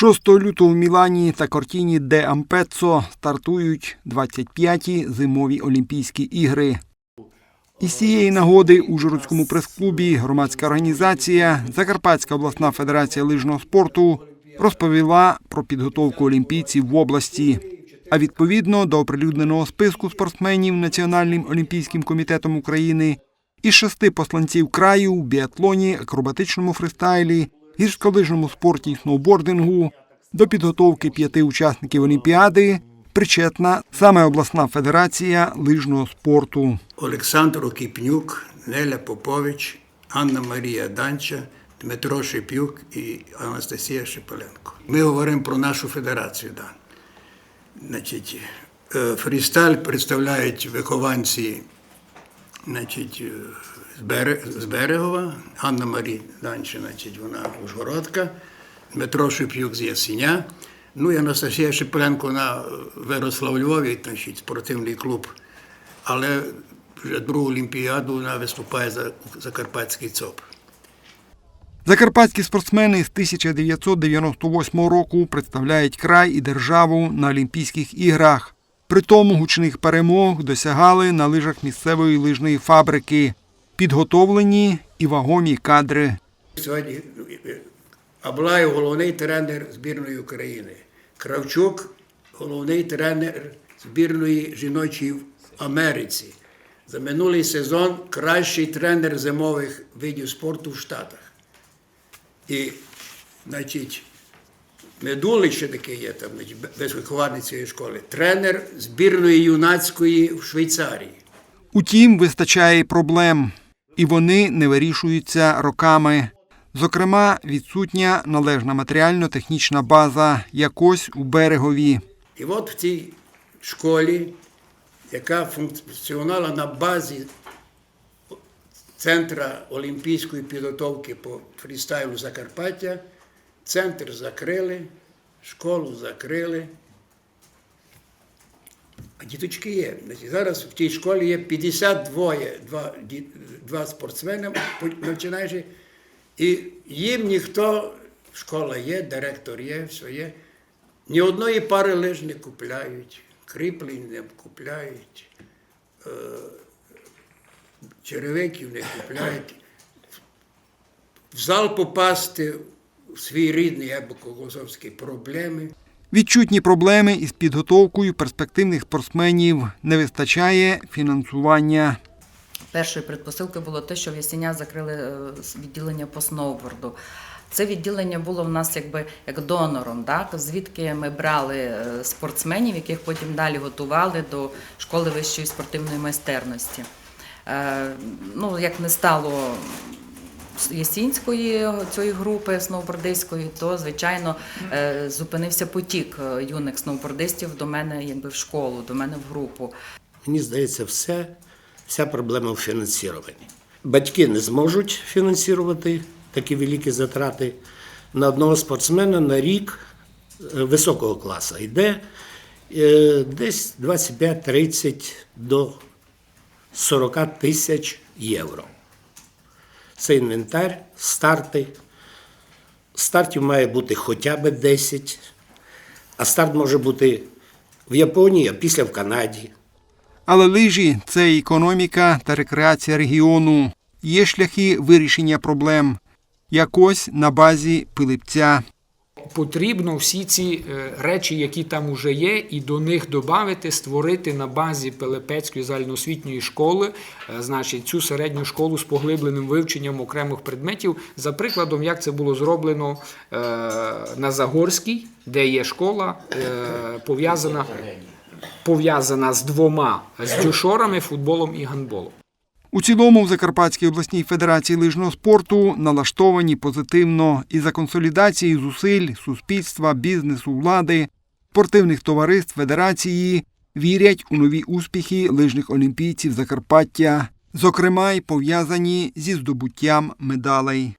6 лютого в Мілані та Кортіні де Ампеццо стартують 25-ті зимові Олімпійські ігри. Із цієї нагоди у Ужгородському прес-клубі громадська організація Закарпатська обласна федерація лижного спорту розповіла про підготовку олімпійців в області. А відповідно до оприлюдненого списку спортсменів Національним олімпійським комітетом України із шести посланців краю в біатлоні, акробатичному фристайлі, гірськолижному спорті і сноубордингу до підготовки п'яти учасників Олімпіади причетна саме обласна федерація лижного спорту. Олександр Окіпнюк, Неля Попович, Анна Марія Данча, Дмитро Шипюк і Анастасія Шипаленко. Ми говоримо про нашу федерацію. Да. Значить, е, представляють вихованці значить, е, з Бере- з Берегова, Анна Марія Данча, значить, вона Ужгородка, Дмитро Шипюк з Ясіня. Ну і Анастасія Шипаленко, вона е, виросла у Львові, значить, спортивний клуб. Але вже другу олімпіаду вона виступає за Закарпатський ЦОП. Закарпатські спортсмени з 1998 року представляють край і державу на Олімпійських іграх. При тому гучних перемог досягали на лижах місцевої лижної фабрики. Підготовлені і вагомі кадри. Сьогодні е, Аблаєв головний тренер збірної України. Кравчук головний тренер збірної жіночої в Америці. За минулий сезон кращий тренер зимових видів спорту в Штатах. І, значить, Медулик ще такий є там, без вихованець цієї школи. Тренер збірної юнацької в Швейцарії. Утім, вистачає проблем, і вони не вирішуються роками. Зокрема, відсутня належна матеріально-технічна база якось у берегові. І от в цій школі, яка функціонувала на базі Центра олімпійської підготовки по фрістайлу Закарпаття, центр закрили, школу закрили. А діточки є. Зараз в тій школі є 52 два, два спортсмени, починаючи, і їм ніхто, школа є, директор є, все є. Ні одної пари лиж не купляють, кріплень не купляють, е, черевиків не купляють. В зал попасти свій рідний або проблеми. Відчутні проблеми із підготовкою перспективних спортсменів не вистачає фінансування. Першою предпосилкою було те, що в Ясеня закрили е, відділення по сноуборду. Це відділення було в нас якби як донором, так? звідки ми брали е, спортсменів, яких потім далі готували до школи вищої спортивної майстерності. Е, Ну, як не стало Ясінської цієї групи сноубордистської, то звичайно е, зупинився потік е, юних сноубордистів до мене якби в школу, до мене в групу. Мені здається, все, вся проблема в фінансуванні. Батьки не зможуть фінансувати такі великі затрати. На одного спортсмена на рік е, високого класу йде десь 25-30 до 40 тисяч євро. Це інвентар, старти. Стартів має бути хоча б 10, а старт може бути в Японії, а після в Канаді. Але лижі це економіка та рекреація регіону. Є шляхи вирішення проблем. Якось на базі Пилипця. Потрібно всі ці е, речі, які там уже є, і до них додати, створити на базі Пилипецької загальноосвітньої школи, е, значить, цю середню школу з поглибленим вивченням окремих предметів. За прикладом, як це було зроблено е, на Загорській, де є школа пов'язана, пов'язана з двома з дюшорами, футболом і гандболом. У цілому в Закарпатській обласній федерації лижного спорту налаштовані позитивно і за консолідацією зусиль суспільства, бізнесу, влади, спортивних товариств федерації вірять у нові успіхи лижних олімпійців Закарпаття, зокрема й пов'язані зі здобуттям медалей.